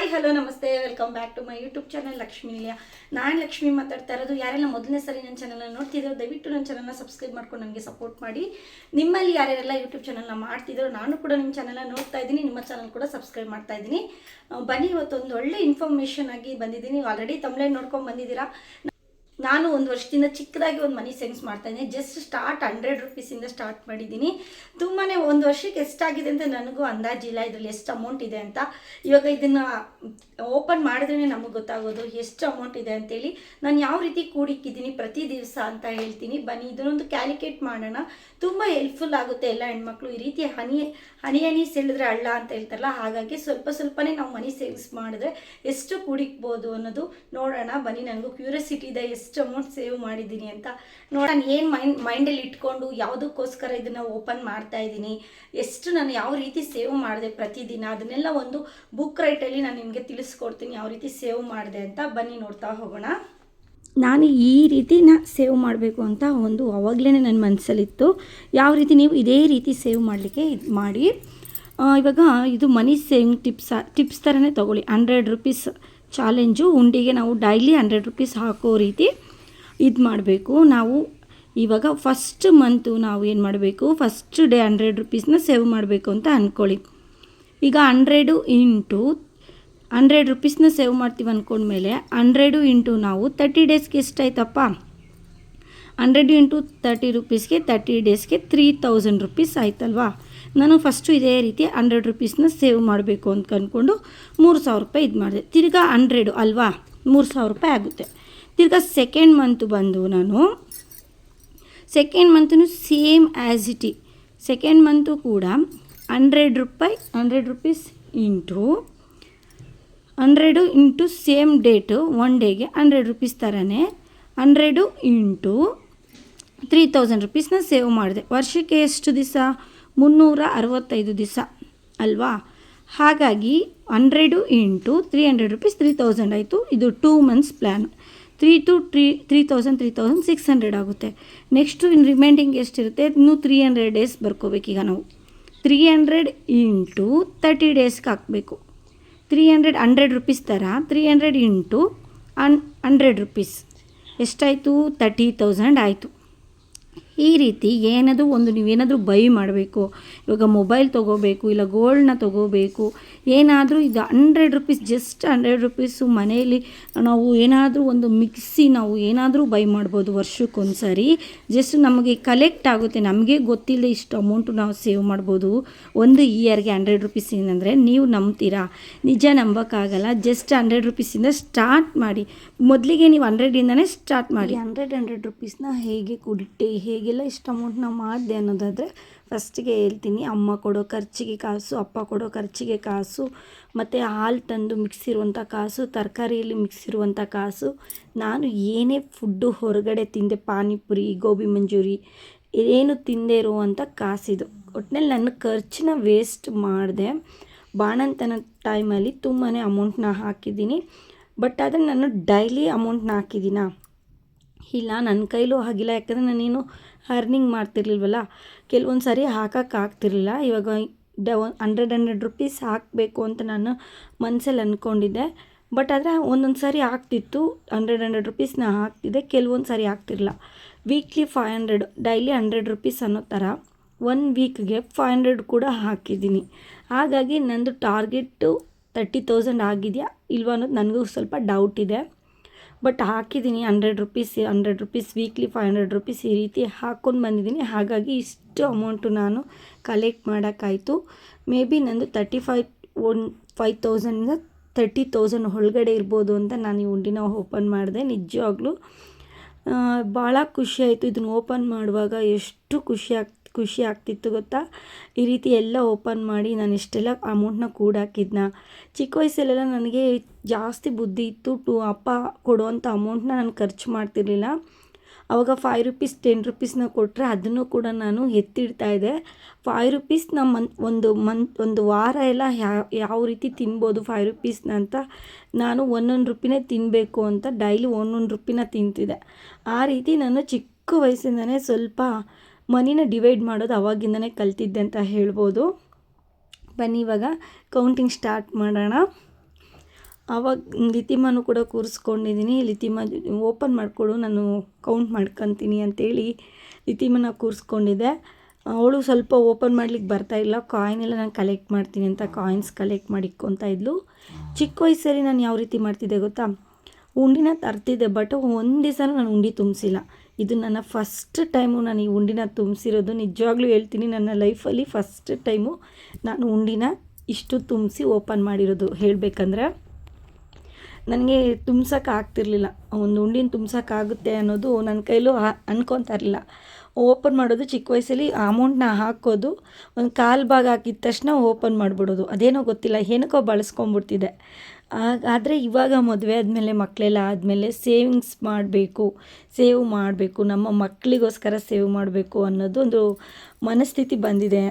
Hi, hello, ನಮಸ್ತೆ. Welcome back to my YouTube channel Lakshmi Nilaya ನಾನು ಲಕ್ಷ್ಮಿ ಮಾತಾಡ್ತಾ ಇರೋದು ಯಾರೆಲ್ಲ ಮೊದಲನೇ ಸರಿ ನನ್ನ ಚಾನಲ್ನ ನೋಡ್ತಿದ್ರು, ದಯವಿಟ್ಟು ನನ್ನ ಚಾನಲ್ನ ಸಬ್ಸ್ಕ್ರೈಬ್ ಮಾಡ್ಕೊಂಡು ನನಗೆ ಸಪೋರ್ಟ್ ಮಾಡಿ. ನಿಮ್ಮಲ್ಲಿ ಯಾರ್ಯಾರೆಲ್ಲ ಯೂಟ್ಯೂಬ್ ಚಾನಲ್ನ ಮಾಡ್ತಿದ್ರು, ನಾನು ಕೂಡ ನಿಮ್ಮ ಚಾನಲ್ನ ನೋಡ್ತಾ ಇದ್ದೀನಿ. ನಿಮ್ಮ ಚಾನಲ್ ಕೂಡ ಸಬ್ಸ್ಕ್ರೈಬ್ ಮಾಡ್ತಾ ಇದ್ದೀನಿ. ಬನ್ನಿ, ಇವತ್ತೊಂದು ಒಳ್ಳೆ ಇನ್ಫಾರ್ಮೇಷನ್ ಆಗಿ ಬಂದಿದ್ದೀನಿ. ಆಲ್ರೆಡಿ ತಮ್ಮಲೇ ನೋಡ್ಕೊಂಡು ಬಂದಿದ್ದೀರಾ? ನಾನು ಒಂದು ವರ್ಷದಿಂದ ಚಿಕ್ಕದಾಗಿ ಒಂದು ಮನಿ ಸೇವಿಂಗ್ಸ್ ಮಾಡ್ತಾ ಇದ್ದೀನಿ. ಜಸ್ಟ್ ಸ್ಟಾರ್ಟ್ ಹಂಡ್ರೆಡ್ ರುಪೀಸಿಂದ ಸ್ಟಾರ್ಟ್ ಮಾಡಿದ್ದೀನಿ. ತುಂಬಾ ಒಂದು ವರ್ಷಕ್ಕೆ ಎಷ್ಟಾಗಿದೆ ಅಂತ ನನಗೂ ಅಂದಾಜಿಲ್ಲ ಇದರಲ್ಲಿ ಎಷ್ಟು ಅಮೌಂಟ್ ಇದೆ ಅಂತ. ಇವಾಗ ಇದನ್ನು ಓಪನ್ ಮಾಡಿದ್ರೆ ನಮಗೆ ಗೊತ್ತಾಗೋದು ಎಷ್ಟು ಅಮೌಂಟ್ ಇದೆ ಅಂತೇಳಿ. ನಾನು ಯಾವ ರೀತಿ ಕೂಡಿಕ್ಕಿದ್ದೀನಿ ಪ್ರತಿ ದಿವಸ ಅಂತ ಹೇಳ್ತೀನಿ. ಬನ್ನಿ, ಇದನ್ನೊಂದು ಕ್ಯಾಲ್ಕುಲೇಟ್ ಮಾಡೋಣ. ತುಂಬ ಹೆಲ್ಪ್ಫುಲ್ ಆಗುತ್ತೆ ಎಲ್ಲ ಹೆಣ್ಮಕ್ಳು. ಈ ರೀತಿ ಹನಿ ಹನಿ ಹನಿ ಸೆಳೆದ್ರೆ ಅಳ್ಳ ಅಂತ ಹೇಳ್ತಾರಲ್ಲ, ಹಾಗಾಗಿ ಸ್ವಲ್ಪ ಸ್ವಲ್ಪನೇ ನಾವು ಮನಿ ಸೇವಿಂಗ್ಸ್ ಮಾಡಿದ್ರೆ ಎಷ್ಟು ಕೂಡಿಕ್ಬೋದು ಅನ್ನೋದು ನೋಡೋಣ. ಬನ್ನಿ, ನನಗೂ ಕ್ಯೂರಿಯಾಸಿಟಿ ಇದೆ ಎಷ್ಟು ಅಮೌಂಟ್ ಸೇವ್ ಮಾಡಿದ್ದೀನಿ ಅಂತ ನಾನು ಏನು ಮೈಂಡ್ ಮೈಂಡಲ್ಲಿ ಇಟ್ಕೊಂಡು ಯಾವುದಕ್ಕೋಸ್ಕರ ಇದನ್ನು ಓಪನ್ ಮಾಡ್ತಾ ಇದ್ದೀನಿ, ಎಷ್ಟು ನಾನು ಯಾವ ರೀತಿ ಸೇವ್ ಮಾಡಿದೆ ಪ್ರತಿದಿನ, ಅದನ್ನೆಲ್ಲ ಒಂದು ಬುಕ್ ರೈಟಲ್ಲಿ ನಾನು ನಿಮಗೆ ತಿಳಿಸ್ಕೊಡ್ತೀನಿ ಯಾವ ರೀತಿ ಸೇವ್ ಮಾಡಿದೆ ಅಂತ ಬನ್ನಿ ನೋಡ್ತಾ ಹೋಗೋಣ. ನಾನು ಈ ರೀತಿನ ಸೇವ್ ಮಾಡಬೇಕು ಅಂತ ಒಂದು ಅವಾಗಲೇ ನನ್ನ ಮನಸ್ಸಲ್ಲಿತ್ತು ಯಾವ ರೀತಿ ನೀವು ಇದೇ ರೀತಿ ಸೇವ್ ಮಾಡಲಿಕ್ಕೆ ಇದು ಮಾಡಿ. ಇವಾಗ ಇದು ಮನಿ ಸೇವಿಂಗ್ ಟಿಪ್ಸ್ ಟಿಪ್ಸ್ ಥರನೇ ತೊಗೊಳ್ಳಿ. ಹಂಡ್ರೆಡ್ ರುಪೀಸ್ ಚಾಲೆಂಜು, ಉಂಡಿಗೆ ನಾವು ಡೈಲಿ ಹಂಡ್ರೆಡ್ ರುಪೀಸ್ ಹಾಕೋ ರೀತಿ ಇದು ಮಾಡಬೇಕು. ನಾವು ಇವಾಗ ಫಸ್ಟ್ ಮಂತು ನಾವು ಏನು ಮಾಡಬೇಕು? ಫಸ್ಟ್ ಡೇ ಹಂಡ್ರೆಡ್ ರುಪೀಸ್ನ ಸೇವ್ ಮಾಡಬೇಕು ಅಂತ ಅಂದ್ಕೊಳ್ಳಿ ಈಗ ಹಂಡ್ರೆಡು ಇಂಟು ಹಂಡ್ರೆಡ್ ರುಪೀಸ್ನ ಸೇವ್ ಮಾಡ್ತೀವಿ ಅಂದ್ಕೊಂಡ್ಮೇಲೆ ಹಂಡ್ರೆಡು ಇಂಟು ನಾವು ತರ್ಟಿ ಡೇಸ್ಗೆ ಎಷ್ಟಾಯ್ತಪ್ಪ? ಹಂಡ್ರೆಡ್ ಇಂಟು ತರ್ಟಿ ರುಪೀಸ್ಗೆ ತರ್ಟಿ ಡೇಸ್ಗೆ ತ್ರೀ ತೌಸಂಡ್ ರುಪೀಸ್ ಆಯ್ತಲ್ವಾ? ನಾನು ಫಸ್ಟು ಇದೇ ರೀತಿ ಹಂಡ್ರೆಡ್ ರುಪೀಸ್ನ ಸೇವ್ ಮಾಡಬೇಕು ಅಂತ ಅಂದ್ಕೊಂಡು ಮೂರು ಸಾವಿರ ರೂಪಾಯಿ ಇದು ಮಾಡಿದೆ. ತಿರ್ಗಾ ಹಂಡ್ರೆಡು ಅಲ್ವಾ? ಮೂರು ಸಾವಿರ ರೂಪಾಯಿ ಆಗುತ್ತೆ. ತಿರ್ಗಾ ಸೆಕೆಂಡ್ ಮಂತು ಬಂದು ನಾನು second month same as it second month ಕೂಡ ಹಂಡ್ರೆಡ್ ರೂಪಾಯಿ, hundred rupees into hundred into same date one ಡೇಗೆ ಹಂಡ್ರೆಡ್ ರುಪೀಸ್ ಥರನೇ ಹಂಡ್ರೆಡು ಇಂಟು ತ್ರೀ ತೌಸಂಡ್ ರುಪೀಸ್ನ ಸೇವ್ ಮಾಡಿದೆ. ವರ್ಷಕ್ಕೆ ಎಷ್ಟು ದಿವಸ? ಮುನ್ನೂರ ಅರವತ್ತೈದು ದಿವಸ. ಅಲ್ವಾ? ಹಾಗಾಗಿ hundred into three hundred rupees three thousand ಆಯಿತು. ಇದು two months plan three to three three thousand three thousand six hundred ಆಗುತ್ತೆ. ನೆಕ್ಸ್ಟು ಇನ್ನು ರಿಮೈಂಡಿಂಗ್ ಎಷ್ಟಿರುತ್ತೆ? ಇನ್ನೂ ತ್ರೀ ಹಂಡ್ರೆಡ್ ಡೇಸ್ ಬರ್ಕೋಬೇಕೀಗ ನಾವು. ತ್ರೀ ಹಂಡ್ರೆಡ್ ಇಂಟು ತರ್ಟಿ ಡೇಸ್ಗೆ ಹಾಕಬೇಕು. ತ್ರೀ ಹಂಡ್ರೆಡ್ ಹಂಡ್ರೆಡ್ ರುಪೀಸ್ ಥರ three hundred into one hundred rupees ಎಷ್ಟಾಯಿತು? Thirty thousand ಆಯಿತು. ಈ ರೀತಿ ಏನಾದರೂ ಒಂದು ನೀವೇನಾದರೂ ಬೈ ಮಾಡಬೇಕು, ಇವಾಗ ಮೊಬೈಲ್ ತೊಗೋಬೇಕು, ಇಲ್ಲ ಗೋಲ್ಡ್ನ ತೊಗೋಬೇಕು, ಏನಾದರೂ ಇದು hundred rupees just hundred rupees ಮನೆಯಲ್ಲಿ ನಾವು ಏನಾದರೂ ಒಂದು ಮಿಕ್ಸಿ ನಾವು ಏನಾದರೂ ಬೈ ಮಾಡ್ಬೋದು ವರ್ಷಕ್ಕೊಂದು ಸಾರಿ ಜಸ್ಟ್ ನಮಗೆ ಕಲೆಕ್ಟ್ ಆಗುತ್ತೆ, ನಮಗೆ ಗೊತ್ತಿಲ್ಲ ಇಷ್ಟು ಅಮೌಂಟು ನಾವು ಸೇವ್ ಮಾಡ್ಬೋದು. ಒಂದು ಇಯರ್ಗೆ ಹಂಡ್ರೆಡ್ ರುಪೀಸ್ ಏನಂದರೆ ನೀವು ನಂಬ್ತೀರಾ? ನಿಜ ನಂಬೋಕ್ಕಾಗಲ್ಲ ಜಸ್ಟ್ ಹಂಡ್ರೆಡ್ ರುಪೀಸಿಂದ ಸ್ಟಾರ್ಟ್ ಮಾಡಿ. ಮೊದಲಿಗೆ ನೀವು ಹಂಡ್ರೆಡಿಂದನೇ ಸ್ಟಾರ್ಟ್ ಮಾಡಿ. ಹಂಡ್ರೆಡ್ ಹಂಡ್ರೆಡ್ ರುಪೀಸ್ನ ಹೇಗೆ ಕುಡಿಟ್ಟೆ ಹೇಗೆಲ್ಲ ಇಷ್ಟು ಅಮೌಂಟ್ನ ಮಾಡಿದೆ ಅನ್ನೋದಾದರೆ ಫಸ್ಟಿಗೆ ಹೇಳ್ತೀನಿ, ಅಮ್ಮ ಕೊಡೋ ಖರ್ಚಿಗೆ ಕಾಸು, ಅಪ್ಪ ಕೊಡೋ ಖರ್ಚಿಗೆ ಕಾಸು, ಮತ್ತು ಹಾಲು ತಂದು ಮಿಕ್ಸಿರುವಂಥ ಕಾಸು, ತರಕಾರಿಯಲ್ಲಿ ಮಿಕ್ಸಿರುವಂಥ ಕಾಸು. ನಾನು ಏನೇ ಫುಡ್ಡು ಹೊರಗಡೆ ತಿಂದೆ, ಪಾನಿಪುರಿ, ಗೋಬಿ ಮಂಜೂರಿ, ಏನು ತಿಂದೇ ಇರುವಂಥ ಕಾಸಿದು. ಒಟ್ಟಿನಲ್ಲಿ ನನ್ನ ಖರ್ಚನ್ನ ವೇಸ್ಟ್ ಮಾಡಿದೆ. ಬಾಣಂತನ ಟೈಮಲ್ಲಿ ತುಂಬಾ ಅಮೌಂಟ್ನ ಹಾಕಿದ್ದೀನಿ. ಬಟ್ ಆದರೆ ನಾನು ಡೈಲಿ ಅಮೌಂಟ್ನ ಹಾಕಿದ್ದೀನಾ? ಇಲ್ಲ ನನ್ನ ಕೈಲೂ ಆಗಿಲ್ಲ. ಯಾಕಂದರೆ ನಾನೇನು ಅರ್ನಿಂಗ್ ಮಾಡ್ತಿರ್ಲಿಲ್ವಲ್ಲ? ಕೆಲವೊಂದು ಸಾರಿ ಹಾಕಕ್ಕೆ ಆಗ್ತಿರ್ಲಿಲ್ಲ. ಇವಾಗ ಡ ಹಂಡ್ರೆಡ್ ಹಂಡ್ರೆಡ್ ರುಪೀಸ್ ಹಾಕಬೇಕು ಅಂತ ನಾನು ಮನಸ್ಸಲ್ಲಿ ಅಂದ್ಕೊಂಡಿದ್ದೆ ಬಟ್ ಆದರೆ ಒಂದೊಂದು ಸಾರಿ ಆಗ್ತಿತ್ತು. ಹಂಡ್ರೆಡ್ ಹಂಡ್ರೆಡ್ ನಾ ಹಾಕ್ತಿದ್ದೆ. ಕೆಲವೊಂದು ಸಾರಿ ಆಗ್ತಿರಲಿಲ್ಲ. Weekly five hundred daily hundred rupees ಅನ್ನೋ ಥರ ಒನ್ ವೀಕ್ಗೆ ಫೈವ್ ಹಂಡ್ರೆಡ್ ಕೂಡ ಹಾಕಿದ್ದೀನಿ. ಹಾಗಾಗಿ ನಂದು ಟಾರ್ಗೆಟು ತರ್ಟಿ ತೌಸಂಡ್ ಆಗಿದೆಯಾ? ಇಲ್ವಾ ಅನ್ನೋದು ನನಗೂ ಸ್ವಲ್ಪ ಡೌಟ್ ಇದೆ. ಬಟ್ ಹಾಕಿದ್ದೀನಿ hundred rupees hundred rupees weekly five hundred rupees ಈ ರೀತಿ ಹಾಕ್ಕೊಂಡು ಬಂದಿದ್ದೀನಿ ಹಾಗಾಗಿ ಇಷ್ಟು ಅಮೌಂಟು ನಾನು ಕಲೆಕ್ಟ್ ಮಾಡೋಕ್ಕಾಯಿತು. ಮೇ ಬಿ ನಂದು ತರ್ಟಿ ಫೈವ್ ಒನ್ ಫೈವ್ ತೌಸಂಡಿಂದ ತರ್ಟಿ ತೌಸಂಡ್ ಒಳಗಡೆ ಇರ್ಬೋದು ಅಂತ ನಾನು ಈ ಉಂಡಿನ ಓಪನ್ ಮಾಡಿದೆ, ನಿಜವಾಗ್ಲೂ. ಭಾಳ ಖುಷಿ ಆಯಿತು. ಇದನ್ನು ಓಪನ್ ಮಾಡುವಾಗ ಎಷ್ಟು ಖುಷಿ ಖುಷಿ ಆಗ್ತಿತ್ತು ಗೊತ್ತಾ? ಈ ರೀತಿ ಎಲ್ಲ ಓಪನ್ ಮಾಡಿ ನಾನು ಇಷ್ಟೆಲ್ಲ ಅಮೌಂಟ್ನ ಕೂಡಾಕಿದ್ನ ಚಿಕ್ಕ ವಯಸ್ಸಲ್ಲೆಲ್ಲ ನನಗೆ ಜಾಸ್ತಿ ಬುದ್ಧಿ ಇತ್ತು ಟು ಅಪ್ಪ ಕೊಡುವಂಥ ಅಮೌಂಟ್ನ ನಾನು ಖರ್ಚು ಮಾಡ್ತಿರ್ಲಿಲ್ಲ. ಅವಾಗ ಫೈವ್ ರುಪೀಸ್ ಟೆನ್ ರುಪೀಸ್ನ ಕೊಟ್ಟರೆ ಅದನ್ನು ಕೂಡ ನಾನು ಎತ್ತಿಡ್ತಾ ಇದ್ದೆ. ಫೈವ್ ರುಪೀಸ್ನ ಮಂತ್ ಒಂದು ಮಂತ್ ಒಂದು ವಾರ ಎಲ್ಲ ಯಾವ ರೀತಿ ತಿನ್ಬೋದು ಫೈವ್ ರುಪೀಸ್ನ ಅಂತ ನಾನು ಒಂದೊಂದು ರುಪಿನೇ ತಿನ್ನಬೇಕು ಅಂತ ಡೈಲಿ ಒಂದೊಂದು ರುಪಿನ ತಿಂತಿದ್ದೆ. ಆ ರೀತಿ ನಾನು ಚಿಕ್ಕ ವಯಸ್ಸಿಂದನೇ ಸ್ವಲ್ಪ ಮನಿನ ಡಿವೈಡ್ ಮಾಡೋದು ಅವಾಗಿಂದನೇ ಕಲ್ತಿದ್ದೆ ಅಂತ ಹೇಳ್ಬೋದು. ಬನ್ನಿ ಇವಾಗ ಕೌಂಟಿಂಗ್ ಸ್ಟಾರ್ಟ್ ಮಾಡೋಣ. ಆವಾಗ ಲಿತಿಮಾನು ಕೂಡ ಕೂರಿಸ್ಕೊಂಡಿದ್ದೀನಿ. ಲಿತಿಮ ಓಪನ್ ಮಾಡಿಕೊಡು, ನಾನು ಕೌಂಟ್ ಮಾಡ್ಕೊತೀನಿ ಅಂತೇಳಿ ಲಿತಿಮನ ಕೂರಿಸ್ಕೊಂಡಿದ್ದೆ. ಅವಳು ಸ್ವಲ್ಪ ಓಪನ್ ಮಾಡ್ಲಿಕ್ಕೆ ಇಲ್ಲ. ಕಾಯಿನ್ ಎಲ್ಲ ನಾನು ಕಲೆಕ್ಟ್ ಮಾಡ್ತೀನಿ ಅಂತ ಕಾಯಿನ್ಸ್ ಕಲೆಕ್ಟ್ ಮಾಡಿ ಇಕ್ಕೊತಾ ಇದ್ಲು. ಚಿಕ್ಕ ವಯಸ್ಸಲ್ಲಿ ನಾನು ಯಾವ ರೀತಿ ಮಾಡ್ತಿದ್ದೆ ಗೊತ್ತಾ? ಉಂಡಿನ ತರ್ತಿದ್ದೆ ಬಟ್ ಒಂದು ದಿವಸನೂ ನಾನು ಉಂಡಿ ತುಂಬಿಸಿಲ್ಲ. ಇದು ನನ್ನ ಫಸ್ಟ್ ಟೈಮು ನಾನು ಈ ಉಂಡಿನ ತುಂಬಿಸಿರೋದು. ನಿಜವಾಗ್ಲೂ ಹೇಳ್ತೀನಿ, ನನ್ನ ಲೈಫಲ್ಲಿ ಫಸ್ಟ್ ಟೈಮು ನಾನು ಉಂಡಿನ ಇಷ್ಟು ತುಂಬಿಸಿ ಓಪನ್ ಮಾಡಿರೋದು. ಹೇಳಬೇಕಂದ್ರೆ, ನನಗೆ ತುಂಬ್ಸೋಕೆ ಆಗ್ತಿರ್ಲಿಲ್ಲ. ಒಂದು ಉಂಡಿನ ತುಂಬ್ಸೋಕ್ಕಾಗುತ್ತೆ ಅನ್ನೋದು ನನ್ನ ಕೈಲೂ ಅನ್ಕೊತಾ ಇರಲಿಲ್ಲ. ಓಪನ್ ಮಾಡೋದು ಚಿಕ್ಕ ವಯಸ್ಸಲ್ಲಿ ಅಮೌಂಟ್ನ ಹಾಕೋದು, ಒಂದು ಕಾಲು ಭಾಗ ಹಾಕಿದ ತಕ್ಷಣ ಓಪನ್ ಮಾಡಿಬಿಡೋದು. ಅದೇನೋ ಗೊತ್ತಿಲ್ಲ, ಏನಕ್ಕೋ ಬಳಸ್ಕೊಂಬಿಡ್ತಿದ್ದೆ ಆದರೆ ಇವಾಗ ಮದುವೆ ಆದಮೇಲೆ ಮಕ್ಕಳೆಲ್ಲ ಆದಮೇಲೆ ಸೇವಿಂಗ್ಸ್ ಮಾಡಬೇಕು, ಸೇವ್ ಮಾಡಬೇಕು, ನಮ್ಮ ಮಕ್ಕಳಿಗೋಸ್ಕರ ಸೇವ್ ಮಾಡಬೇಕು ಅನ್ನೋದು ಒಂದು ಮನಸ್ಥಿತಿ ಬಂದಿದೆ.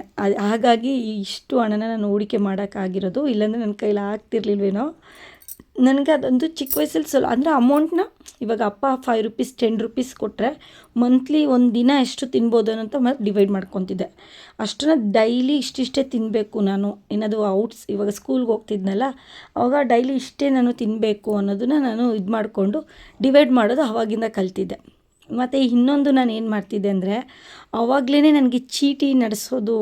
ಹಾಗಾಗಿ ಇಷ್ಟು ಹಣನ ನಾನು ಹೂಡಿಕೆ ಮಾಡೋಕ್ಕಾಗಿರೋದು ಇಲ್ಲಾಂದರೆ ನನ್ನ ಕೈಲಿ ಆಗ್ತಿರ್ಲಿಲ್ವೇನೋ? ನನಗೆ ಅದೊಂದು ಚಿಕ್ಕ ವಯಸ್ಸಲ್ಲಿ ಸೊಲ್ ಅಂದರೆ ಅಮೌಂಟ್ನ ಇವಾಗ ಅಪ್ಪ ಫೈವ್ ರುಪೀಸ್ ಟೆನ್ ರುಪೀಸ್ ಕೊಟ್ಟರೆ ಮಂತ್ಲಿ ಒಂದು ದಿನ ಎಷ್ಟು ತಿನ್ಬೋದು ಅಂತ ಮತ್ತೆ ಡಿವೈಡ್ ಮಾಡ್ಕೊತಿದ್ದೆ. ಅಷ್ಟನ್ನ ಡೈಲಿ ಇಷ್ಟಿಷ್ಟೇ ತಿನ್ನಬೇಕು ನಾನು. ಏನದು ಔಟ್ಸ್ ಇವಾಗ ಸ್ಕೂಲ್ಗೆ ಹೋಗ್ತಿದ್ನಲ್ಲ, ಅವಾಗ ಡೈಲಿ ಇಷ್ಟೇ ನಾನು ತಿನ್ನಬೇಕು ಅನ್ನೋದನ್ನ ನಾನು ಇದು ಮಾಡಿಕೊಂಡು ಡಿವೈಡ್ ಮಾಡೋದು ಅವಾಗಿಂದ ಕಲ್ತಿದ್ದೆ. ಮತ್ತು ಇನ್ನೊಂದು ನಾನು ಏನು ಮಾಡ್ತಿದ್ದೆ ಅಂದರೆ ಆವಾಗಲೇ ನನಗೆ ಚೀಟಿ ನಡೆಸೋದು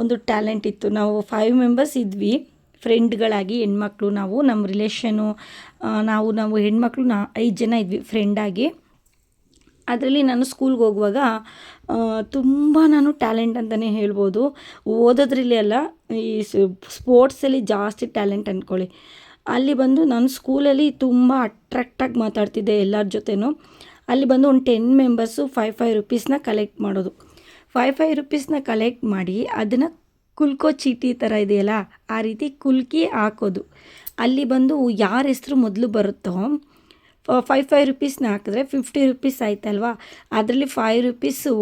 ಒಂದು ಟ್ಯಾಲೆಂಟ್ ಇತ್ತು. ನಾವು ಫೈವ್ ಮೆಂಬರ್ಸ್ ಇದ್ವಿ. ಫ್ರೆಂಡ್ಗಳಾಗಿ ಹೆಣ್ಮಕ್ಳು ನಾವು, ನಮ್ಮ ರಿಲೇಷನು ನಾವು ನಾವು ಹೆಣ್ಮಕ್ಳು ನಾ, ಐದು ಜನ ಇದ್ವಿ ಫ್ರೆಂಡಾಗಿ ಅದರಲ್ಲಿ ನಾನು ಸ್ಕೂಲ್ಗೆ ಹೋಗುವಾಗ ತುಂಬ ನಾನು ಟ್ಯಾಲೆಂಟ್ ಅಂತಲೇ ಹೇಳ್ಬೋದು. ಓದೋದ್ರಲ್ಲಿ ಅಲ್ಲ, ಈ ಸ್ಪೋರ್ಟ್ಸಲ್ಲಿ ಜಾಸ್ತಿ ಟ್ಯಾಲೆಂಟ್ ಅಂದ್ಕೊಳ್ಳಿ ಅಲ್ಲಿ ಬಂದು ನಾನು ಸ್ಕೂಲಲ್ಲಿ ತುಂಬ ಅಟ್ರಾಕ್ಟಾಗಿ ಮಾತಾಡ್ತಿದ್ದೆ ಎಲ್ಲರ ಜೊತೆನೂ. ಅಲ್ಲಿ ಬಂದು ಒಂದು ಟೆನ್ ಮೆಂಬರ್ಸು ಫೈವ್ ಫೈವ್ ರುಪೀಸ್ನ ಕಲೆಕ್ಟ್ ಮಾಡೋದು. ಫೈವ್ ಫೈವ್ ರುಪೀಸ್ನ ಕಲೆಕ್ಟ್ ಮಾಡಿ, ಅದನ್ನು ಕುಲ್ಕೋ ಚೀಟಿ ಥರ ಇದೆಯಲ್ಲ, ಆ ರೀತಿ ಕುಲ್ಕಿ ಹಾಕೋದು. ಅಲ್ಲಿ ಬಂದು ಯಾರ ಹೆಸರು ಮೊದಲು ಬರುತ್ತೋ ಫೈವ್ ಫೈವ್ ರುಪೀಸ್ನ ಹಾಕಿದ್ರೆ ಫಿಫ್ಟಿ ರುಪೀಸ್ ಆಯ್ತಲ್ವಾ? ಅದರಲ್ಲಿ ಫೈವ್ ರುಪೀಸು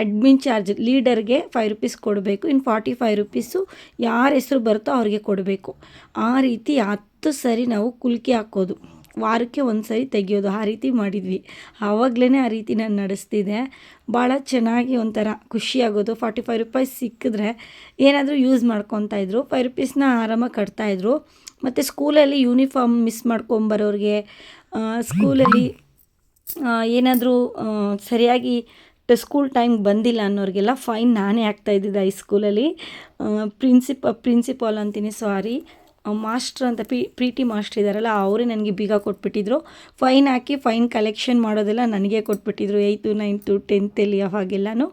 ಅಡ್ಮಿನ್ ಚಾರ್ಜ್ ಲೀಡರ್ಗೆ ಫೈವ್ ರುಪೀಸ್ ಕೊಡಬೇಕು. ಇನ್ನು ಫಾರ್ಟಿ ಫೈವ್ ರುಪೀಸು ಯಾರ ಹೆಸರು ಬರುತ್ತೋ ಅವ್ರಿಗೆ ಕೊಡಬೇಕು. ಆ ರೀತಿ ಹತ್ತು ಸರಿ ನಾವು ಕುಲ್ಕಿ ಹಾಕೋದು. ವಾರಕ್ಕೆ ಒಂದು ಸರಿ ತೆಗೆಯೋದು, ಆ ರೀತಿ ಮಾಡಿದ್ವಿ. ಆವಾಗಲೇ ಆ ರೀತಿ ನಾನು ನಡೆಸ್ತಿದ್ದೆ ಭಾಳ ಚೆನ್ನಾಗಿ ಒಂಥರ ಖುಷಿಯಾಗೋದು ಫಾರ್ಟಿ ಫೈವ್ ರುಪೀಸ್ ಸಿಕ್ಕಿದ್ರೆ ಏನಾದರೂ ಯೂಸ್ ಮಾಡ್ಕೊತಾಯಿದ್ರು ಫೈವ್ ರುಪೀಸ್ನ ಆರಾಮಾಗಿ ಕಟ್ತಾಯಿದ್ರು ಮತ್ತು ಸ್ಕೂಲಲ್ಲಿ ಯೂನಿಫಾರ್ಮ್ ಮಿಸ್ ಮಾಡ್ಕೊಂಬರೋರಿಗೆ ಸ್ಕೂಲಲ್ಲಿ ಏನಾದರೂ ಸರಿಯಾಗಿ ಸ್ಕೂಲ್ ಟೈಮ್ಗೆ ಬಂದಿಲ್ಲ ಅನ್ನೋರಿಗೆಲ್ಲ ಫೈನ್ ನಾನೇ ಹಾಕ್ತಾಯಿದ್ದಿದ್ದು ಹೈಸ್ಕೂಲಲ್ಲಿ. ಪ್ರಿನ್ಸಿಪ, ಪ್ರಿನ್ಸಿಪಾಲ್ ಅಂತೀನಿ, ಸಾರಿ. ಮಾಸ್ಟ್ರ್ ಅಂತ ಪಿ ಪಿ ಟಿ ಮಾಸ್ಟ್ರ್ ಇದ್ದಾರಲ್ಲ ಅವರೇ ನನಗೆ ಬೀಗ ಕೊಟ್ಬಿಟ್ಟಿದ್ರು. ಫೈನ್ ಹಾಕಿ ಫೈನ್ ಕಲೆಕ್ಷನ್ ಮಾಡೋದೆಲ್ಲ ನನಗೆ ಕೊಟ್ಬಿಟ್ಟಿದ್ರು, ಏಯ್ತು, ನೈನ್ತು ಟೆಂತಲ್ಲಿ ಅವಾಗೆಲ್ಲನೂ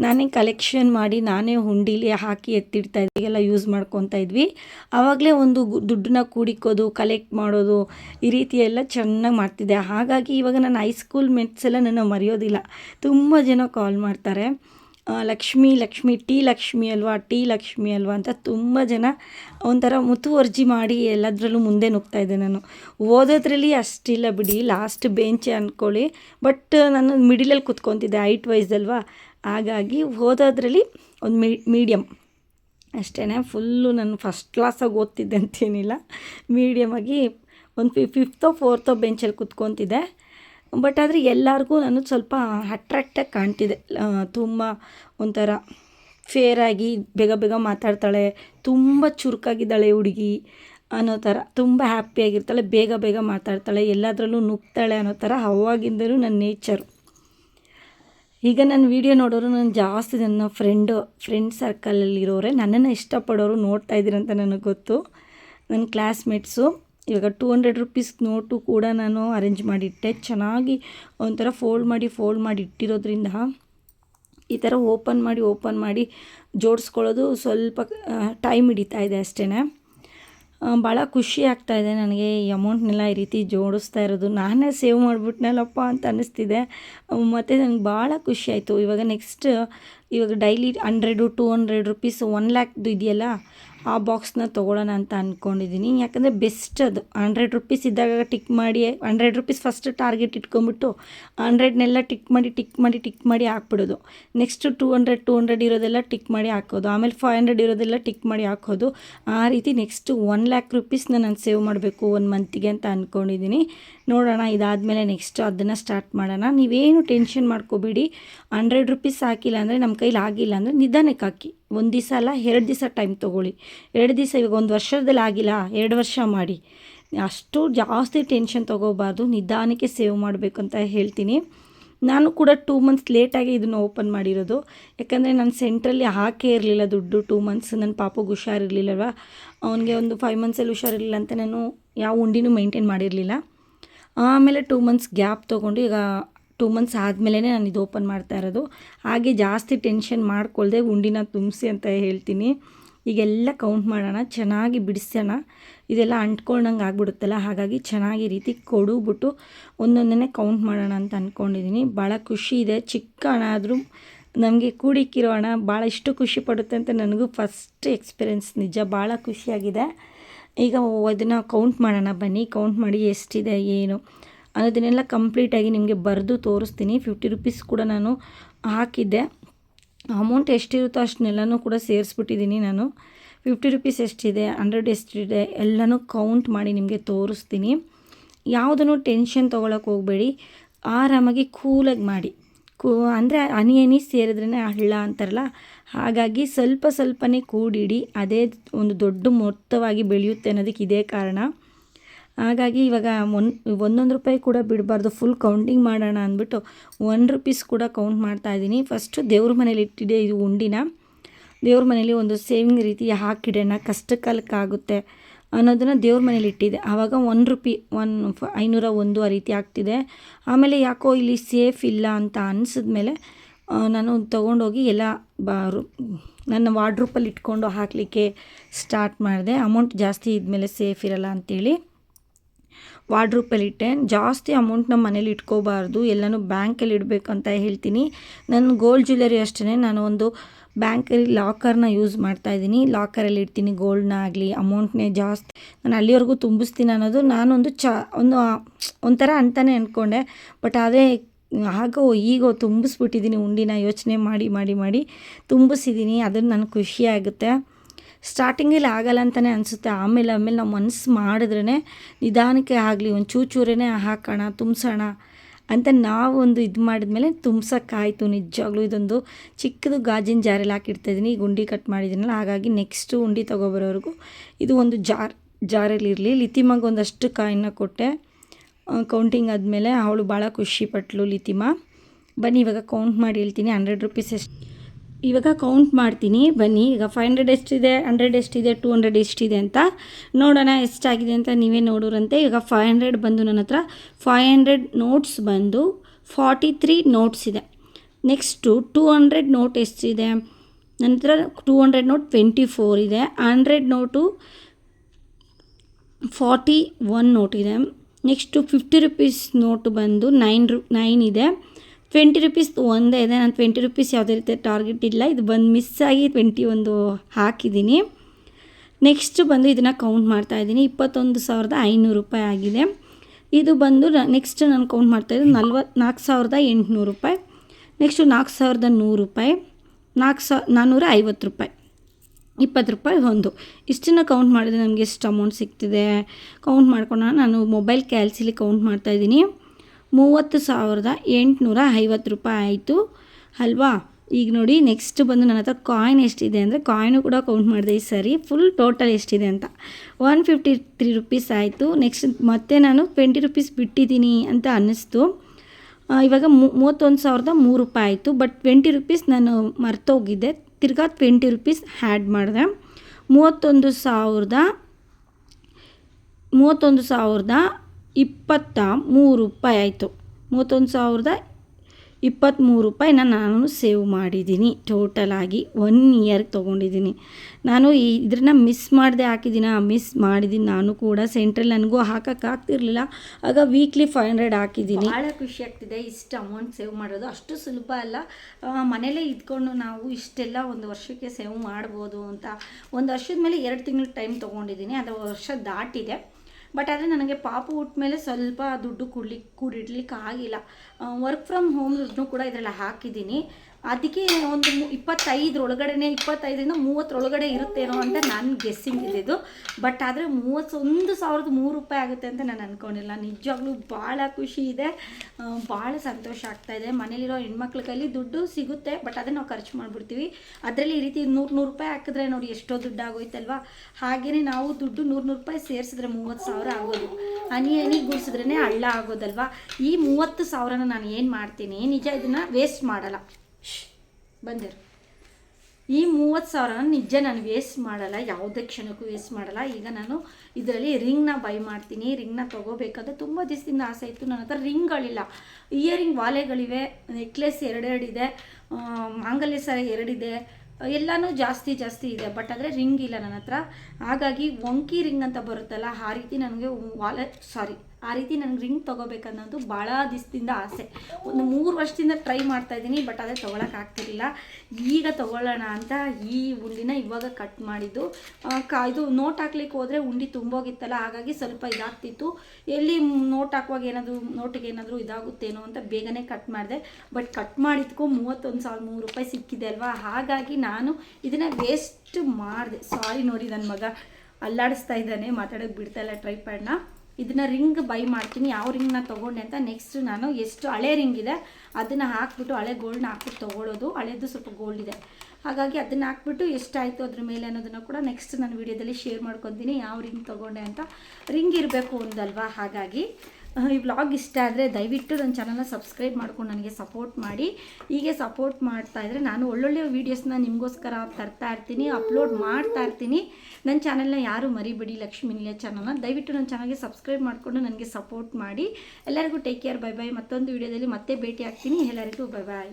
ನಾನೇ ಕಲೆಕ್ಷನ್ ಮಾಡಿ ನಾನೇ ಹುಂಡಿಲಿ ಹಾಕಿ ಎತ್ತಿಡ್ತಾ ಇದ್ವಿ ಎಲ್ಲ ಯೂಸ್ ಮಾಡ್ಕೊತಾ ಇದ್ವಿ. ಆವಾಗಲೇ ಒಂದು ದುಡ್ಡನ್ನ ಕೂಡಿಕೋದು ಕಲೆಕ್ಟ್ ಮಾಡೋದು, ಈ ರೀತಿ ಎಲ್ಲ ಚೆನ್ನಾಗಿ ಮಾಡ್ತಿದ್ದೆ. ಹಾಗಾಗಿ ಇವಾಗ ನಾನು ಹೈಸ್ಕೂಲ್ ಮೆಟ್ಸ್ ಎಲ್ಲ ನಾನು ಮರೆಯೋದಿಲ್ಲ. ತುಂಬ ಜನ ಕಾಲ್ ಮಾಡ್ತಾರೆ. ಲಕ್ಷ್ಮಿ ಲಕ್ಷ್ಮಿ, ಟೀ ಲಕ್ಷ್ಮಿ ಅಲ್ವಾ, ಟೀ ಲಕ್ಷ್ಮಿ ಅಲ್ವಾ ಅಂತ ತುಂಬ ಜನ ಒಂಥರ ಮುತುವರ್ಜಿ ಮಾಡಿ ಎಲ್ಲದರಲ್ಲೂ ಮುಂದೆ ನುಗ್ತಾ ಇದ್ದೆ ನಾನು. ಓದೋದ್ರಲ್ಲಿ ಅಷ್ಟಿಲ್ಲ ಬಿಡಿ ಲಾಸ್ಟ್ ಬೆಂಚೆ ಅಂದ್ಕೊಳ್ಳಿ ಬಟ್ ನಾನು ಮಿಡಿಲಲ್ಲಿ ಕುತ್ಕೊತಿದ್ದೆ ಹೈಟ್ ವೈಸ್ ಅಲ್ವಾ? ಹಾಗಾಗಿ ಓದೋದ್ರಲ್ಲಿ ಒಂದು ಮೀಡಿಯಮ್ ಅಷ್ಟೇ ಫುಲ್ಲು ನಾನು ಫಸ್ಟ್ ಕ್ಲಾಸಾಗಿ ಓದ್ತಿದ್ದೆ ಅಂತೇನಿಲ್ಲ. ಮೀಡಿಯಮಾಗಿ ಒಂದು ಫಿಫ್ತೋ ಫೋರ್ತೋ ಬೆಂಚಲ್ಲಿ ಕುತ್ಕೊತಿದ್ದೆ. ಬಟ್ ಆದರೆ ಎಲ್ಲರಿಗೂ ನಾನು ಸ್ವಲ್ಪ ಅಟ್ರ್ಯಾಕ್ಟಾಗಿ ಕಾಣ್ತಿದೆ ತುಂಬ ಒಂಥರ ಫೇರಾಗಿ ಬೇಗ ಬೇಗ ಮಾತಾಡ್ತಾಳೆ, ತುಂಬ ಚುರುಕಾಗಿದ್ದಾಳೆ ಹುಡುಗಿ ಅನ್ನೋ ಥರ, ತುಂಬ ಹ್ಯಾಪಿಯಾಗಿರ್ತಾಳೆ ಬೇಗ ಬೇಗ ಮಾತಾಡ್ತಾಳೆ, ಎಲ್ಲದರಲ್ಲೂ ನುಗ್ತಾಳೆ ಅನ್ನೋ ಥರ ಅವಾಗಿಂದಲೂ ನನ್ನ ನೇಚರು ಈಗ ನನ್ನ ವೀಡಿಯೋ ನೋಡೋರು ನಾನು ಜಾಸ್ತಿ ನನ್ನ ಫ್ರೆಂಡು ಫ್ರೆಂಡ್ ಸರ್ಕಲಲ್ಲಿರೋರೆ ನನ್ನನ್ನು ಇಷ್ಟಪಡೋರು ನೋಡ್ತಾ ಇದ್ದೀರಂತ ನನಗೆ ಗೊತ್ತು. ನನ್ನ ಕ್ಲಾಸ್ಮೇಟ್ಸು ಇವಾಗ ಟೂ ಹಂಡ್ರೆಡ್ ರುಪೀಸ್ ನೋಟು ಕೂಡ ನಾನು ಅರೇಂಜ್ ಮಾಡಿಟ್ಟೆ. ಚೆನ್ನಾಗಿ ಒಂಥರ ಫೋಲ್ಡ್ ಮಾಡಿ ಫೋಲ್ಡ್ ಮಾಡಿ ಇಟ್ಟಿರೋದ್ರಿಂದ ಈ ಥರ ಓಪನ್ ಮಾಡಿ ಓಪನ್ ಮಾಡಿ ಜೋಡಿಸ್ಕೊಳ್ಳೋದು ಸ್ವಲ್ಪ ಟೈಮ್ ಹಿಡಿತಾ ಇದೆ ಅಷ್ಟೇ ಭಾಳ ಖುಷಿ ಆಗ್ತಾಯಿದೆ ನನಗೆ ಈ ಅಮೌಂಟ್ನೆಲ್ಲ ಈ ರೀತಿ ಜೋಡಿಸ್ತಾ ಇರೋದು. ನಾನೇ ಸೇವ್ ಮಾಡಿಬಿಟ್ನಲ್ಲಪ್ಪ ಅಂತ ಅನ್ನಿಸ್ತಿದೆ. ಮತ್ತು ನನಗೆ ಭಾಳ ಖುಷಿ ಆಯಿತು. ಇವಾಗ ನೆಕ್ಸ್ಟ್ ಇವಾಗ daily hundred two hundred rupees one ಲ್ಯಾಕ್ದು ಇದೆಯಲ್ಲ ಆ ಬಾಕ್ಸ್ನ ತೊಗೊಳ್ಳೋಣ ಅಂತ ಅಂದ್ಕೊಂಡಿದ್ದೀನಿ ಯಾಕಂದರೆ ಬೆಸ್ಟ್ ಅದು. ಹಂಡ್ರೆಡ್ ರುಪೀಸ್ ಇದ್ದಾಗ ಟಿಕ್ ಮಾಡಿ ಹಂಡ್ರೆಡ್ ರುಪೀಸ್ ಫಸ್ಟ್ ಟಾರ್ಗೆಟ್ ಇಟ್ಕೊಂಬಿಟ್ಟು ಹಂಡ್ರೆಡ್ನೆಲ್ಲ ಟಿಕ್ ಮಾಡಿ ಟಿಕ್ ಮಾಡಿ ಟಿಕ್ ಮಾಡಿ ಹಾಕ್ಬಿಡೋದು. Next two hundred two hundred ಇರೋದೆಲ್ಲ ಟಿಕ್ ಮಾಡಿ ಹಾಕೋದು. ಆಮೇಲೆ ಫೈವ್ ಹಂಡ್ರೆಡ್ ಇರೋದೆಲ್ಲ ಟಿಕ್ ಮಾಡಿ ಹಾಕೋದು. ಆ ರೀತಿ ನೆಕ್ಸ್ಟ್ ಒನ್ ಲ್ಯಾಕ್ ರುಪೀಸ್ನ ನಾನು ಸೇವ್ ಮಾಡಬೇಕು ಒನ್ ಮಂತಿಗೆ ಅಂತ ಅಂದ್ಕೊಂಡಿದ್ದೀನಿ ನೋಡೋಣ, ಇದಾದಮೇಲೆ ನೆಕ್ಸ್ಟ್ ಅದನ್ನು ಸ್ಟಾರ್ಟ್ ಮಾಡೋಣ. ನೀವೇನು ಟೆನ್ಷನ್ ಮಾಡ್ಕೋಬೇಡಿ. ಹಂಡ್ರೆಡ್ ರುಪೀಸ್ ಹಾಕಿಲ್ಲ ಅಂದರೆ ನಮ್ಮ ಕೈಲಿ ಆಗಿಲ್ಲ ಅಂದರೆ ನಿಧಾನಕ್ಕೆ ಹಾಕಿ. ಒಂದು ದಿವಸ ಅಲ್ಲ, ಎರಡು ದಿವಸ ಟೈಮ್ ತೊಗೊಳ್ಳಿ. ಎರಡು ದಿವಸ ಇವಾಗ ಒಂದು ವರ್ಷದಲ್ಲಿ ಆಗಿಲ್ಲ, ಎರಡು ವರ್ಷ ಮಾಡಿ. ಅಷ್ಟು ಜಾಸ್ತಿ ಟೆನ್ಷನ್ ತೊಗೋಬಾರ್ದು, ನಿಧಾನಕ್ಕೆ ಸೇವ್ ಮಾಡಬೇಕು ಅಂತ ಹೇಳ್ತೀನಿ. ನಾನು ಕೂಡ ಟೂ ಮಂತ್ಸ್ ಲೇಟಾಗಿ ಇದನ್ನು ಓಪನ್ ಮಾಡಿರೋದು. ಯಾಕಂದರೆ ನಾನು ಸೆಂಟ್ರಲ್ಲಿ ಹಾಕೇ ಇರಲಿಲ್ಲ ದುಡ್ಡು ಟೂ ಮಂತ್ಸ್ ನನ್ನ ಪಾಪಗೆ ಹುಷಾರಿರಲಿಲ್ಲವ ಅವನಿಗೆ ಒಂದು ಫೈವ್ ಮಂತ್ಸಲ್ಲಿ ಹುಷಾರಿರಲಿಲ್ಲ ಅಂತ ನಾನು ಯಾವ ಉಂಡಿನೂ ಮೈಂಟೈನ್ ಮಾಡಿರಲಿಲ್ಲ. ಆಮೇಲೆ ಟೂ ಮಂತ್ಸ್ ಗ್ಯಾಪ್ ತೊಗೊಂಡು ಈಗ ಟೂ ಮಂತ್ಸ್ ಆದಮೇಲೆ ನಾನು ಇದು ಓಪನ್ ಮಾಡ್ತಾ ಇರೋದು. ಹಾಗೆ ಜಾಸ್ತಿ ಟೆನ್ಷನ್ ಮಾಡ್ಕೊಳ್ದೆ ಉಂಡಿನ ತುಂಬಿಸಿ ಅಂತ ಹೇಳ್ತೀನಿ. ಈಗೆಲ್ಲ ಕೌಂಟ್ ಮಾಡೋಣ, ಚೆನ್ನಾಗಿ ಬಿಡಿಸೋಣ. ಇದೆಲ್ಲ ಅಂಟ್ಕೊಂಡಂಗೆ ಆಗ್ಬಿಡುತ್ತಲ್ಲ, ಹಾಗಾಗಿ ಚೆನ್ನಾಗಿ ರೀತಿ ಕೊಡುಬಿಟ್ಟು ಒಂದೊಂದನ್ನೇ ಕೌಂಟ್ ಮಾಡೋಣ ಅಂತ ಅಂದ್ಕೊಂಡಿದ್ದೀನಿ ಭಾಳ ಖುಷಿ ಇದೆ. ಚಿಕ್ಕ ಹಣ ಆದರೂ ನಮಗೆ ಕೂಡಿಕ್ಕಿರೋ ಹಣ ಭಾಳ ಇಷ್ಟು ಖುಷಿ ಪಡುತ್ತೆ ಅಂತ ನನಗೂ ಫಸ್ಟ್ ಎಕ್ಸ್ಪೀರಿಯೆನ್ಸ್ ನಿಜ ಭಾಳ ಖುಷಿಯಾಗಿದೆ. ಈಗ ಅದನ್ನು ಕೌಂಟ್ ಮಾಡೋಣ, ಬನ್ನಿ ಕೌಂಟ್ ಮಾಡಿ ಎಷ್ಟಿದೆ, ಏನು? ಅನ್ನೋದನ್ನೆಲ್ಲ ಕಂಪ್ಲೀಟಾಗಿ ನಿಮಗೆ ಬರೆದು ತೋರಿಸ್ತೀನಿ. ಫಿಫ್ಟಿ ರುಪೀಸ್ ಕೂಡ ನಾನು ಹಾಕಿದ್ದೆ. ಅಮೌಂಟ್ ಎಷ್ಟಿರುತ್ತೋ ಅಷ್ಟನ್ನೆಲ್ಲನೂ ಕೂಡ ಸೇರಿಸ್ಬಿಟ್ಟಿದ್ದೀನಿ ನಾನು. ಫಿಫ್ಟಿ ರುಪೀಸ್ ಎಷ್ಟಿದೆ ಹಂಡ್ರೆಡ್ ಎಷ್ಟಿದೆ, ಎಲ್ಲನೂ ಕೌಂಟ್ ಮಾಡಿ ನಿಮಗೆ ತೋರಿಸ್ತೀನಿ. ಯಾವುದನ್ನು ಟೆನ್ಷನ್ ತೊಗೊಳಕ್ಕೆ ಹೋಗಬೇಡಿ. ಆರಾಮಾಗಿ ಕೂಲಾಗಿ ಮಾಡಿ. ಕೂ ಅಂದರೆ ಹನಿ ಹನಿ ಸೇರಿದ್ರೇ ಹಳ್ಳ ಅಂತಾರಲ್ಲ ಹಾಗಾಗಿ ಸ್ವಲ್ಪ ಸ್ವಲ್ಪನೇ ಕೂಡಿಡಿ. ಅದೇ ಒಂದು ದೊಡ್ಡ ಮೊತ್ತವಾಗಿ ಬೆಳೆಯುತ್ತೆ ಅನ್ನೋದಕ್ಕೆ ಇದೇ ಕಾರಣ. ಹಾಗಾಗಿ ಇವಾಗ ಒನ್, ಒಂದೊಂದು ರೂಪಾಯಿ ಕೂಡ ಬಿಡಬಾರ್ದು. ಫುಲ್ ಕೌಂಟಿಂಗ್ ಮಾಡೋಣ ಅಂದ್ಬಿಟ್ಟು ಒನ್ ರುಪೀಸ್ ಕೂಡ ಕೌಂಟ್ ಮಾಡ್ತಾ ಇದ್ದೀನಿ. ಫಸ್ಟು ದೇವ್ರ ಮನೇಲಿ ಇಟ್ಟಿದೆ ಇದು ಉಂಡಿನ. ದೇವ್ರ ಮನೇಲಿ ಒಂದು ಸೇವಿಂಗ್ ರೀತಿ ಹಾಕಿಡೋಣ ಕಷ್ಟ ಕಾಲಕ್ಕಾಗುತ್ತೆ ಅನ್ನೋದನ್ನು ದೇವ್ರ ಮನೇಲಿ ಇಟ್ಟಿದೆ. ಆವಾಗ ಒನ್ ರುಪಿ ಒನ್ ಐನೂರ ಒಂದು ಆ ರೀತಿ ಆಗ್ತಿದೆ. ಆಮೇಲೆ ಯಾಕೋ ಇಲ್ಲಿ ಸೇಫ್ ಇಲ್ಲ ಅಂತ ಅನಿಸಿದ್ಮೇಲೆ ನಾನು ತೊಗೊಂಡೋಗಿ ಎಲ್ಲ ಬಾರು ನನ್ನ ವಾರ್ಡ್ರೂಪಲ್ಲಿ ಇಟ್ಕೊಂಡು ಹಾಕಲಿಕ್ಕೆ ಸ್ಟಾರ್ಟ್ ಮಾಡಿದೆ. ಅಮೌಂಟ್ ಜಾಸ್ತಿ ಇದ್ಮೇಲೆ ಸೇಫ್ ಇರಲ್ಲ ಅಂಥೇಳಿ ಇಟ್ಟೆ. ಜಾಸ್ತಿ ಅಮೌಂಟ್ ನಮ್ಮ ಮನೇಲಿ ಇಟ್ಕೋಬಾರ್ದು, ಎಲ್ಲನೂ ಬ್ಯಾಂಕಲ್ಲಿ ಇಡಬೇಕು ಅಂತ ಹೇಳ್ತೀನಿ. ನನ್ನ ಗೋಲ್ಡ್ ಜ್ಯುವೆಲರಿ ಅಷ್ಟೇ ನಾನು ಒಂದು ಬ್ಯಾಂಕಲ್ಲಿ ಲಾಕರ್ನ ಯೂಸ್ ಮಾಡ್ತಾ ಇದ್ದೀನಿ. ಲಾಕರಲ್ಲಿ ಇಡ್ತೀನಿ ಗೋಲ್ಡ್ನ ಆಗಲಿ, ಅಮೌಂಟ್ನೇ ಜಾಸ್ತಿ. ನಾನು ಅಲ್ಲಿವರೆಗೂ ತುಂಬಿಸ್ತೀನಿ ಅನ್ನೋದು ನಾನೊಂದು ಚ, ಒಂದು ಒಂಥರ ಅಂತಲೇ ಅಂದ್ಕೊಂಡೆ ಬಟ್ ಅದೇ ಆಗೋ ಈಗೋ ತುಂಬಿಸ್ಬಿಟ್ಟಿದ್ದೀನಿ ಉಂಡಿನ ಯೋಚನೆ ಮಾಡಿ ಮಾಡಿ ಮಾಡಿ ತುಂಬಿಸಿದ್ದೀನಿ ಅದನ್ನು ನನಗೆ ಖುಷಿಯಾಗುತ್ತೆ ಸ್ಟಾರ್ಟಿಂಗಲ್ಲಿ ಆಗಲ್ಲ ಅಂತಲೇ ಅನಿಸುತ್ತೆ. ಆಮೇಲೆ ಆಮೇಲೆ ನಾವು ಮನಸ್ಸು ಮಾಡಿದ್ರೇ ನಿಧಾನಕ್ಕೆ ಆಗಲಿ, ಒಂದು ಚೂಚೂರೇ ಹಾಕೋಣ, ತುಂಬಿಸೋಣ ಅಂತ ನಾವೊಂದು ಇದು ಮಾಡಿದ್ಮೇಲೆ ತುಂಬ್ಸೋಕ್ಕಾಯ್ತು ನಿಜವಾಗ್ಲೂ ಇದೊಂದು ಚಿಕ್ಕದು ಗಾಜಿನ ಜಾರಲ್ಲಿ ಹಾಕಿಡ್ತಾಯಿದ್ದೀನಿ ಈಗ ಉಂಡಿ ಕಟ್ ಮಾಡಿದ್ದೀನಲ್ಲ, ಹಾಗಾಗಿ ನೆಕ್ಸ್ಟು ಉಂಡಿ ತೊಗೊಬರೋವರೆಗೂ ಇದು ಒಂದು ಜಾರ್ ಜಾರಲ್ಲಿ ಇರಲಿ. ಲಿತಿಮಾಗ ಒಂದಷ್ಟು ಕಾಯಿನ ಕೊಟ್ಟೆ. ಕೌಂಟಿಂಗ್ ಆದಮೇಲೆ ಅವಳು ಭಾಳ ಖುಷಿಪಟ್ಲು ಲಿತಿಮ. ಬನ್ನಿ, ಇವಾಗ ಕೌಂಟ್ ಮಾಡಿ ಹೇಳ್ತೀನಿ ಹಂಡ್ರೆಡ್ ರುಪೀಸ್ ಎಷ್ಟು. ಇವಾಗ ಕೌಂಟ್ ಮಾಡ್ತೀನಿ, ಬನ್ನಿ, ಈಗ ಫೈವ್ ಹಂಡ್ರೆಡ್ ಎಷ್ಟಿದೆ ಹಂಡ್ರೆಡ್ ಎಷ್ಟಿದೆ ಟೂ ಹಂಡ್ರೆಡ್ ಎಷ್ಟಿದೆ ಅಂತ ನೋಡೋಣ ಎಷ್ಟಾಗಿದೆ ಅಂತ ನೀವೇ ನೋಡೋರಂತೆ. ಈಗ ಫೈವ್ ಹಂಡ್ರೆಡ್ ಬಂದು ನನ್ನ ಹತ್ರ ಫೈವ್ ಹಂಡ್ರೆಡ್ ನೋಟ್ಸ್ ಬಂದು ಫಾರ್ಟಿ ತ್ರೀ ನೋಟ್ಸ್ ಇದೆ. ನೆಕ್ಸ್ಟು ಟೂ ಹಂಡ್ರೆಡ್ ನೋಟ್ ಎಷ್ಟಿದೆ? ನನ್ನ ಹತ್ರ two hundred note twenty four ಇದೆ hundred note forty one note ಇದೆ. ನೆಕ್ಸ್ಟು ಫಿಫ್ಟಿ ರುಪೀಸ್ ನೋಟು ಬಂದು ನೈನ್ ರು ನೈನ್ ಇದೆ. ಟ್ವೆಂಟಿ ರುಪೀಸ್ ಒಂದೇ ಇದೆ. ನಾನು ಟ್ವೆಂಟಿ ರುಪೀಸ್ ಯಾವುದೇ ರೀತಿ ಟಾರ್ಗೆಟ್ ಇಲ್ಲ. ಇದು ಬಂದು ಮಿಸ್ ಆಗಿ ಟ್ವೆಂಟಿ ಒಂದು ಹಾಕಿದ್ದೀನಿ. ನೆಕ್ಸ್ಟ್ ಬಂದು ಇದನ್ನು ಕೌಂಟ್ ಮಾಡ್ತಾ ಇದ್ದೀನಿ. ಇಪ್ಪತ್ತೊಂದು ಸಾವಿರದ ಐನೂರು ರೂಪಾಯಿ ಆಗಿದೆ. ಇದು ಬಂದು ನೆಕ್ಸ್ಟ್ ನಾನು ಕೌಂಟ್ ಮಾಡ್ತಾಯಿದ್ದೀನಿ ನಲ್ವತ್ತು ನಾಲ್ಕು ಸಾವಿರದ ಎಂಟುನೂರು ರೂಪಾಯಿ. ನೆಕ್ಸ್ಟು ನಾಲ್ಕು ಸಾವಿರದ ನೂರು ರೂಪಾಯಿ. ನಾಲ್ಕು ಸಾ ನಾನ್ನೂರ ಐವತ್ತು ರೂಪಾಯಿ. ಇಪ್ಪತ್ತು ರೂಪಾಯಿ ಒಂದು. ಇಷ್ಟನ್ನು ಕೌಂಟ್ ಮಾಡಿದ್ರೆ ನಮಗೆ ಎಷ್ಟು ಅಮೌಂಟ್ ಸಿಗ್ತಿದೆ? ಕೌಂಟ್ ಮಾಡ್ಕೊಂಡು ನಾನು ಮೊಬೈಲ್ ಕ್ಯಾಲ್ಸಿಲಿ ಕೌಂಟ್ ಮಾಡ್ತಾಯಿದ್ದೀನಿ ಮೂವತ್ತು ಸಾವಿರದ ಎಂಟುನೂರ ಐವತ್ತು ರೂಪಾಯಿ ಆಯಿತು. ಅಲ್ವಾ? ಈಗ ನೋಡಿ ನೆಕ್ಸ್ಟ್ ಬಂದು ನನ್ನ ಹತ್ರ ಕಾಯಿನ್ ಎಷ್ಟಿದೆ ಅಂದರೆ ಕಾಯಿನು ಕೂಡ ಕೌಂಟ್ ಮಾಡಿದೆ ಈ ಸರಿ. ಫುಲ್ ಟೋಟಲ್ ಎಷ್ಟಿದೆ ಅಂತ. ಒನ್ ಫಿಫ್ಟಿ ತ್ರೀ ರುಪೀಸ್ ಆಯಿತು. ನೆಕ್ಸ್ಟ್ ಮತ್ತೆ ನಾನು ಟ್ವೆಂಟಿ ರುಪೀಸ್ ಬಿಟ್ಟಿದ್ದೀನಿ ಅಂತ ಅನ್ನಿಸ್ತು. ಇವಾಗ ಮೂವತ್ತೊಂದು ಸಾವಿರದ ಮೂರು ರೂಪಾಯಿ ಆಯಿತು. ಬಟ್ ಟ್ವೆಂಟಿ ರುಪೀಸ್ ನಾನು ಮರ್ತೋಗಿದ್ದೆ. ತಿರ್ಗಾ ಟ್ವೆಂಟಿ ರುಪೀಸ್ ಹ್ಯಾಡ್ ಮಾಡಿದೆ. ಮೂವತ್ತೊಂದು ಸಾವಿರದ ಮೂವತ್ತೊಂದು ಸಾವಿರದ ಇಪ್ಪತ್ತ ಮೂರು ರೂಪಾಯಿ ಆಯಿತು. ಮೂವತ್ತೊಂದು ಸಾವಿರದ ಇಪ್ಪತ್ತ್ಮೂರು ರೂಪಾಯಿನ ನಾನು ಸೇವ್ ಮಾಡಿದ್ದೀನಿ. ಟೋಟಲಾಗಿ ಒನ್ ಇಯರ್ ತೊಗೊಂಡಿದ್ದೀನಿ. ನಾನು ಈ ಇದನ್ನ ಮಿಸ್ ಮಾಡದೆ ಹಾಕಿದ್ದೀನ. ಮಿಸ್ ಮಾಡಿದ್ದೀನಿ. ನಾನು ಕೂಡ ಸೆಂಟ್ರಲ್ಲಿ ನನಗೂ ಹಾಕೋಕ್ಕಾಗ್ತಿರ್ಲಿಲ್ಲ ಆಗ ವೀಕ್ಲಿ ಫೈವ್ ಹಂಡ್ರೆಡ್ ಹಾಕಿದ್ದೀನಿ. ಭಾಳ ಖುಷಿ ಆಗ್ತಿದೆ. ಇಷ್ಟು ಅಮೌಂಟ್ ಸೇವ್ ಮಾಡೋದು. ಅಷ್ಟು ಸುಲಭ ಅಲ್ಲ. ಮನೇಲೇ ಇದ್ಕೊಂಡು ನಾವು ಇಷ್ಟೆಲ್ಲ ಒಂದು ವರ್ಷಕ್ಕೆ ಸೇವ್ ಮಾಡ್ಬೋದು ಅಂತ. ಒಂದು ವರ್ಷದ ಮೇಲೆ ಎರಡು ತಿಂಗಳು ಟೈಮ್ ತೊಗೊಂಡಿದ್ದೀನಿ. ಅದು ವರ್ಷ ದಾಟಿದೆ. ಬಟ್ ಆದರೆ ನನಗೆ ಪಾಪು ಮೇಲೆ ಸ್ವಲ್ಪ ದುಡ್ಡು ಕೂಡ್ಲಿಕ್ಕೆ ಕೂಡಿಡ್ಲಿಕ್ಕೆ ಆಗಿಲ್ಲ. ವರ್ಕ್ ಫ್ರಮ್ ಹೋಮ್ ದುಡ್ಡು ಕೂಡ ಇದರಲ್ಲಿ ಹಾಕಿದ್ದೀನಿ. ಅದಕ್ಕೆ ಒಂದು ಇಪ್ಪತ್ತೈದರೊಳಗಡೆ ಇಪ್ಪತ್ತೈದರಿಂದ ಮೂವತ್ತರೊಳಗಡೆ ಇರುತ್ತೇನೋ ಅಂತ ನಾನು ಗೆಸ್ಸಿಂಗ್ ಇದ್ದಿದ್ದು ಬಟ್ ಆದರೆ ಮೂವತ್ತೊಂದು ಸಾವಿರದ ಮೂರು ರೂಪಾಯಿ ಆಗುತ್ತೆ ಅಂತ ನಾನು ಅಂದ್ಕೊಂಡಿಲ್ಲ ನಿಜವಾಗ್ಲೂ ಭಾಳ ಖುಷಿ ಇದೆ. ಭಾಳ ಸಂತೋಷ ಆಗ್ತಾ ಇದೆ. ಮನೇಲಿರೋ ಹೆಣ್ಮಕ್ಳ ಕೈಲಿ ದುಡ್ಡು ಸಿಗುತ್ತೆ ಬಟ್ ಅದನ್ನು ನಾವು ಖರ್ಚು ಮಾಡಿಬಿಡ್ತೀವಿ. ಅದರಲ್ಲಿ ಈ ರೀತಿ ನೂರು ನೂರು ರೂಪಾಯಿ ಹಾಕಿದ್ರೆ ನೋಡಿ ಎಷ್ಟೋ ದುಡ್ಡು ಆಗೋಯ್ತಲ್ವಾ? ಹಾಗೆಯೇ ನಾವು ದುಡ್ಡು ನೂರು ನೂರು ರೂಪಾಯಿ ಸೇರಿಸಿದ್ರೆ ಮೂವತ್ತು ಸಾವಿರ ಆಗೋದು. ಹನಿ ಹನಿ ಗುಡಿಸಿದ್ರೇ ಹಳ್ಳ ಆಗೋದಲ್ವಾ? ಈ ಮೂವತ್ತು ಸಾವಿರನ ನಾನು ಏನು ಮಾಡ್ತೀನಿ? ನಿಜ ಇದನ್ನು ವೇಸ್ಟ್ ಮಾಡಲ್ಲ. ಬಂದಿರು. ಈ ಮೂವತ್ತು ಸಾವಿರನ ನಿಜ ನಾನು ವೇಸ್ಟ್ ಮಾಡಲ್ಲ, ಯಾವುದೇ ಕ್ಷಣಕ್ಕೂ ವೇಸ್ಟ್ ಮಾಡಲ್ಲ. ಈಗ ನಾನು ಇದರಲ್ಲಿ ರಿಂಗ್ನ ಬೈ ಮಾಡ್ತೀನಿ ರಿಂಗ್ನ ತೊಗೋಬೇಕಂತ ತುಂಬ ದಿವಸದಿಂದ ಆಸೆ ಇತ್ತು. ನನ್ನ ಹತ್ರ ರಿಂಗ್ಗಳಿಲ್ಲ ಇಯರಿಂಗ್ ವಾಲೆಗಳಿವೆ ನೆಕ್ಲೆಸ್ ಎರಡೆರಡಿದೆ ಮಾಂಗಲ್ಯ ಸರ ಎರಡಿದೆ, ಎಲ್ಲನೂ ಜಾಸ್ತಿ ಜಾಸ್ತಿ ಇದೆ. ಬಟ್ ಆದರೆ ರಿಂಗ್ ಇಲ್ಲ ನನ್ನ ಹತ್ರ. ಹಾಗಾಗಿ ವಂಕಿ ರಿಂಗ್ ಅಂತ ಬರುತ್ತಲ್ಲ, ಆ ರೀತಿ ನನಗೆ ವಾಲೆ ಸಾರಿ ಆ ರೀತಿ ನನಗೆ ರಿಂಗ್ ತೊಗೋಬೇಕನ್ನೋದು ಭಾಳ ದಿವಸದಿಂದ ಆಸೆ. ಒಂದು ಮೂರು ವರ್ಷದಿಂದ ಟ್ರೈ ಮಾಡ್ತಾ ಇದ್ದೀನಿ ಬಟ್ ಅದೇ ತೊಗೊಳಕ್ಕೆ ಆಗ್ತಿರ್ಲಿಲ್ಲ. ಈಗ ತೊಗೊಳ್ಳೋಣ ಅಂತ ಈ ಉಂಡಿನ ಇವಾಗ ಕಟ್ ಮಾಡಿದ್ದು. ಇದು ನೋಟ್ ಹಾಕ್ಲಿಕ್ಕೆ ಹೋದರೆ ಉಂಡಿ ತುಂಬೋಗಿತ್ತಲ್ಲ, ಹಾಗಾಗಿ ಸ್ವಲ್ಪ ಇದಾಗ್ತಿತ್ತು. ಎಲ್ಲಿ ನೋಟ್ ಹಾಕುವಾಗ ಏನಾದರೂ ನೋಟಿಗೆ ಏನಾದರೂ ಇದಾಗುತ್ತೇನೋ ಅಂತ ಬೇಗನೆ ಕಟ್ ಮಾಡಿದೆ. ಬಟ್ ಕಟ್ ಮಾಡಿದ್ಕೂ ಮೂವತ್ತೊಂದು ಸಾವಿರದ ಮೂರು ರೂಪಾಯಿ ಸಿಕ್ಕಿದೆ ಅಲ್ವಾ? ಹಾಗಾಗಿ ನಾನು ಇದನ್ನು ವೇಸ್ಟ್ ಮಾಡಿದೆ. ಸಾರಿ ನೋಡಿ ನನ್ನ ಮಗ, ಅಲ್ಲಾಡಿಸ್ತಾ ಇದ್ದಾನೆ ಮಾತಾಡೋಕ್ಕೆ ಬಿಡ್ತಾ ಇಲ್ಲ ಟ್ರೈಪ್ಯಾಡ್ನ ಇದನ್ನ ರಿಂಗ್ ಬೈ ಮಾಡ್ತೀನಿ, ಯಾವ ರಿಂಗ್ನ ತೊಗೊಂಡೆ ಅಂತ ನೆಕ್ಸ್ಟ್ ನಾನು ಎಷ್ಟು ಹಳೆ ರಿಂಗ್ ಇದೆ, ಅದನ್ನು ಹಾಕ್ಬಿಟ್ಟು ಹಳೆ ಗೋಲ್ಡ್ನ ಹಾಕ್ಬಿಟ್ಟು ತೊಗೊಳ್ಳೋದು ಹಳೆದು ಸ್ವಲ್ಪ ಗೋಲ್ಡ್ ಇದೆ. ಹಾಗಾಗಿ ಅದನ್ನು ಹಾಕ್ಬಿಟ್ಟು ಎಷ್ಟಾಯಿತು ಅದ್ರ ಮೇಲೆ ಅನ್ನೋದನ್ನು ಕೂಡ ನೆಕ್ಸ್ಟ್ ನಾನು ವಿಡಿಯೋದಲ್ಲಿ ಶೇರ್ ಮಾಡ್ಕೊತೀನಿ, ಯಾವ ರಿಂಗ್ ತೊಗೊಂಡೆ ಅಂತ. ರಿಂಗ್ ಇರಬೇಕು ಒಂದಲ್ವಾ? ಹಾಗಾಗಿ ಈ ವ್ಲಾಗ್ ಇಷ್ಟ ಆದರೆ ದಯವಿಟ್ಟು ನನ್ನ ಚಾನಲ್ನ ಸಬ್ಸ್ಕ್ರೈಬ್ ಮಾಡ್ಕೊಂಡು ನನಗೆ ಸಪೋರ್ಟ್ ಮಾಡಿ. ಹೀಗೆ ಸಪೋರ್ಟ್ ಮಾಡ್ತಾ ಇದ್ದರೆ ನಾನು ಒಳ್ಳೊಳ್ಳೆಯ ವೀಡಿಯೋಸ್ನ ನಿಮಗೋಸ್ಕರ ತರ್ತಾ ಇರ್ತೀನಿ ಅಪ್ಲೋಡ್ ಮಾಡ್ತಾ ಇರ್ತೀನಿ. ನನ್ನ ಚಾನಲ್ನ ಯಾರು ಮರಿಬೇಡಿ ಲಕ್ಷ್ಮೀ ನಿಲಯ ಚಾನಲ್ನ ದಯವಿಟ್ಟು ನನ್ನ ಚಾನಲ್ಗೆ ಸಬ್ಸ್ಕ್ರೈಬ್ ಮಾಡಿಕೊಂಡು ನನಗೆ ಸಪೋರ್ಟ್ ಮಾಡಿ. ಎಲ್ಲರಿಗೂ ಟೇಕ್ ಕೇರ್ ಬೈ ಬೈ ಮತ್ತೊಂದು ವೀಡಿಯೋದಲ್ಲಿ ಮತ್ತೆ ಭೇಟಿ ಆಗ್ತೀನಿ. ಎಲ್ಲರಿಗೂ ಬೈ ಬಾಯ್